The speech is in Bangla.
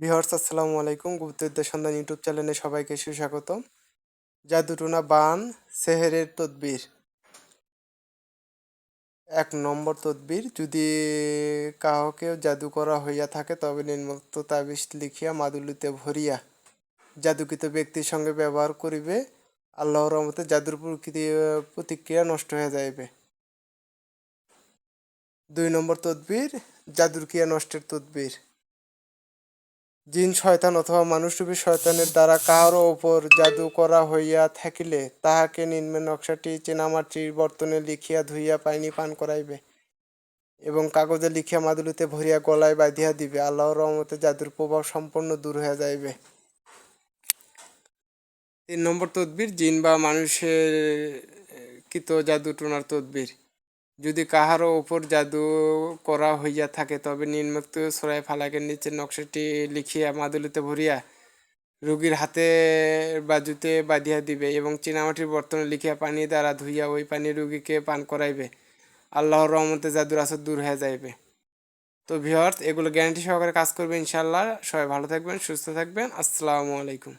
ভিউয়ার্স, আসসালামু আলাইকুম। গুপ্তবিদ্যা সন্ধান ইউটিউব চ্যানেলে সবাইকে সুস্বাগত জাদুটুনা বান, সেহেরের তদবির। এক নম্বর তদবির, যদি কাহকে জাদু করা হইয়া থাকে, তবে নিম্নোক্ত তাবিজ লিখিয়া মাদুলিতে ভরিয়া জাদুকৃত ব্যক্তির সঙ্গে ব্যবহার করিবে। আল্লাহর রহমতে জাদুর প্রকৃতি, প্রতিক্রিয়া নষ্ট হয়ে যাইবে। দুই নম্বর তদবির, জাদুর ক্রিয়া নষ্টের তদবির। জিন শয়তান অথবা মানুষরূপী শয়তানের দ্বারা কাহারও ওপর জাদু করা হইয়া থাকিলে তাহাকে নিম্নে নকশাটি চেনামাটির বর্তনে লিখিয়া ধুইয়া পানি পান করাইবে এবং কাগজে লিখিয়া মাদুলিতে ভরিয়া গলায় বাঁধিয়া দিবে। আল্লাহর রহমতে জাদুর প্রভাব সম্পূর্ণ দূর হয়ে যাইবে। তিন নম্বর তদবির, জিন বা মানুষের কৃত জাদু টোনার তদবির। যদি কাহারও ওপর জাদু করা হইয়া থাকে, তবে নিম্নোক্ত সরাই ফালাকের নিচে নকশাটি লিখিয়া মাদুলিতে ভরিয়া রুগীর হাতে বাজুতে বাঁধিয়া দিবে এবং চীনামাটির বর্তনে লিখিয়া পানি দ্বারা ধুইয়া ওই পানি রুগীকে পান করাইবে। আল্লাহর রহমতে জাদুর আসর দূর হয়ে যাইবে। তো ভিওর্থ এগুলো গ্যারান্টি সহকারে কাজ করবে ইনশাল্লাহ সবাই ভালো থাকবেন, সুস্থ থাকবেন। আসসালামু আলাইকুম।